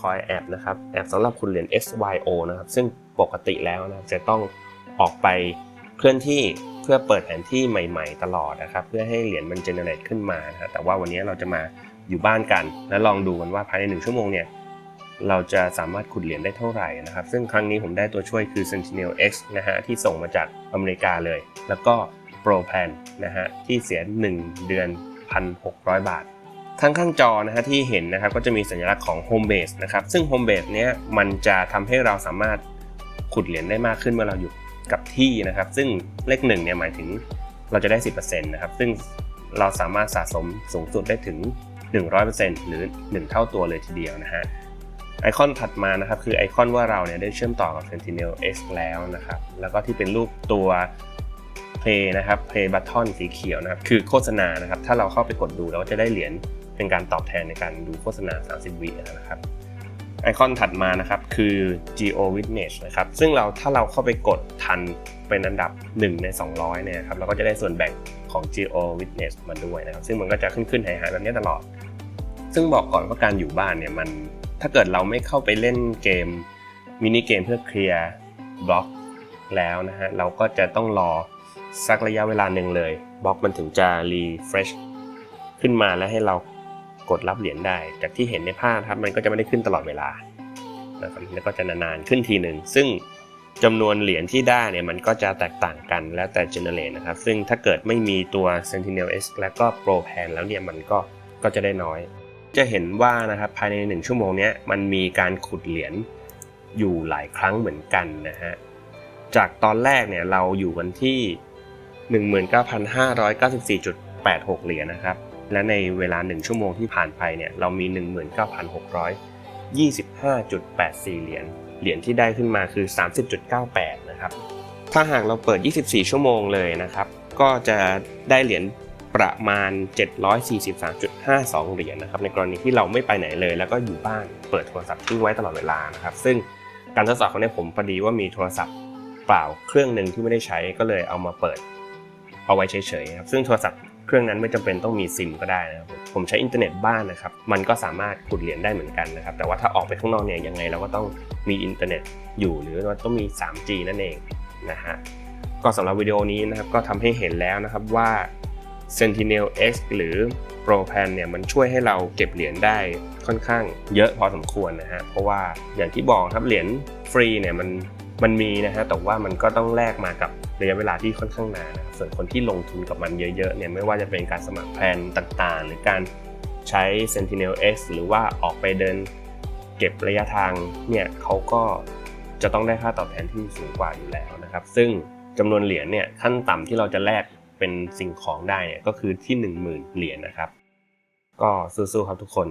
คอยแอบนะครับแอบสำหรับคุณเหรียญ XYO นะครับ ซึ่งปกติแล้วนะจะต้องออกไปเคลื่อนที่เพื่อเปิดแผนที่ใหม่ ๆ ตลอดนะครับ เพื่อให้เหรียญมันเจเนเรตขึ้นมานะแต่ว่าวันนี้เราจะมาอยู่บ้านกัน และลองดูกันว่าภายในหนึ่งชั่วโมงเนี่ยเราจะสามารถขุดเหรียญได้เท่าไหร่นะครับ ซึ่งครั้งนี้ผมได้ตัวช่วยคือ Sentinel X นะฮะที่ส่งมาจากอเมริกาเลย แล้วก็ Pro Plan นะฮะที่เสีย 1 เดือน 1,600 บาท ทางข้างจอนะฮะที่เห็นนะครับก็จะมีสัญลักษณ์ของ Home Base นะครับซึ่ง Home Base เนี้ยมันจะทำให้เราสามารถขุดเหรียญได้มากขึ้นเมื่อเราอยู่กับที่นะครับ ซึ่งเลขหนึ่งเนี่ยหมายถึงเราจะได้ 10%นะครับซึ่งเราสามารถสะสมสูงสุดได้ถึง 100%หรือ 1 เท่าตัวเลยทีเดียวนะฮะไอคอนถัดมานะครับคือไอคอนว่าเราเนี่ยได้เชื่อมต่อกับ Sentinel X แล้วนะครับแล้วก็ที่เป็นรูปตัว Play นะครับ Play Button สีเขียวนะครับคือโฆษณานะครับถ้าเราเข้าไปกดดูเราก็จะได้เหรียญ เป็นการตอบแทนในการดูโฆษณา 30 วินะครับไอคอนถัดมานะครับคือ Geo Witness นะครับซึ่งเราถ้าเราเข้าไปกดทันเป็นอันดับ 1 ใน 200เนี่ยครับเราก็จะได้ส่วนแบ่งของ Geo Witness มาด้วยนะครับ ซึ่งมันก็จะขึ้นขึ้นหายหายแบบนี้ตลอด ซึ่งบอกก่อนว่าการอยู่บ้านเนี่ยมันถ้าเกิดเราไม่เข้าไปเล่นเกมมินิเกมเพื่อเคลียร์บล็อกแล้วนะฮะเราก็จะต้องรอสักระยะเวลาหนึ่งเลยบล็อกมันถึงจะรีเฟรชขึ้นมาแล้วให้เรา กดรับเหรียญได้ จากที่เห็นในภาพครับมันก็จะไม่ได้ขึ้นตลอดเวลานะครับแล้วก็จะนานๆขึ้นทีหนึ่งซึ่งจำนวนเหรียญที่ได้เนี่ยมันก็จะแตกต่างกันแล้วแต่ generate นะครับ ซึ่งถ้าเกิดไม่มีตัว Sentinel X และก็ Pro Pan แล้วเนี่ยมันก็ก็จะได้น้อย จะเห็นว่านะครับภายใน 1 ชั่วโมงเนี้ยมันมีการขุดเหรียญอยู่หลายครั้งเหมือนกันนะฮะจากตอนแรกเนี่ยเราอยู่กันที่ 19,594.86 เหรียญนะครับ และในเวลา 1 ชั่วโมงที่ผ่านไปเนี่ยเรามี 19,625.84 เหรียญ เหรียญที่ได้ขึ้นมาคือ 30.98 นะครับ ถ้าหากเราเปิด 24 ชั่วโมงเลยนะครับ ก็จะได้เหรียญประมาณ 743.52 เหรียญนะครับ ในกรณีที่เราไม่ไปไหนเลย แล้วก็อยู่บ้านเปิดโทรศัพท์ทิ้งไว้ตลอดเวลานะครับ ซึ่งการทดสอบครั้งนี้ผมพอดีว่ามีโทรศัพท์เปล่าเครื่องหนึ่งที่ไม่ได้ใช้ก็เลยเอามาเปิดเอาไว้เฉยๆครับซึ่งโทรศัพท์ เครื่องนั้นไม่จำเป็นต้องมีซิมก็ได้นะครับผมใช้อินเทอร์เน็ตบ้านนะครับ มันก็สามารถขุดเหรียญได้เหมือนกันนะครับ แต่ว่าถ้าออกไปข้างนอกเนี่ยยังไงเราก็ต้องมีอินเทอร์เน็ตอยู่หรือว่าต้องมี 3G นั่นเองนะฮะก็สำหรับวิดีโอนี้นะครับก็ทำให้เห็นแล้วนะครับว่า Sentinel X หรือ Pro Pan เนี่ยมันช่วยให้เราเก็บเหรียญได้ค่อนข้างเยอะพอสมควรนะฮะเพราะว่าอย่างที่บอกครับเหรียญฟรีเนี่ยมันมันมีนะฮะแต่ว่ามันก็ต้องแลกมากับ ระยะเวลาที่ค่อนข้างนานนะครับส่วนคนที่ลงทุนกับมันเยอะๆเนี่ยไม่ว่าจะเป็นการสมัครแพลนต่างๆ หรือการใช้ Sentinel X หรือว่าออกไปเดินเก็บระยะทางเนี่ยเขาก็จะต้องได้ค่าตอบแทนที่สูงกว่าอยู่แล้วนะครับ ซึ่งจำนวนเหรียญเนี่ยขั้นต่ำที่เราจะแลกเป็นสิ่งของได้เนี่ยก็คือที่ 10,000 เหรียญนะครับ ก็สู้ๆครับทุกคน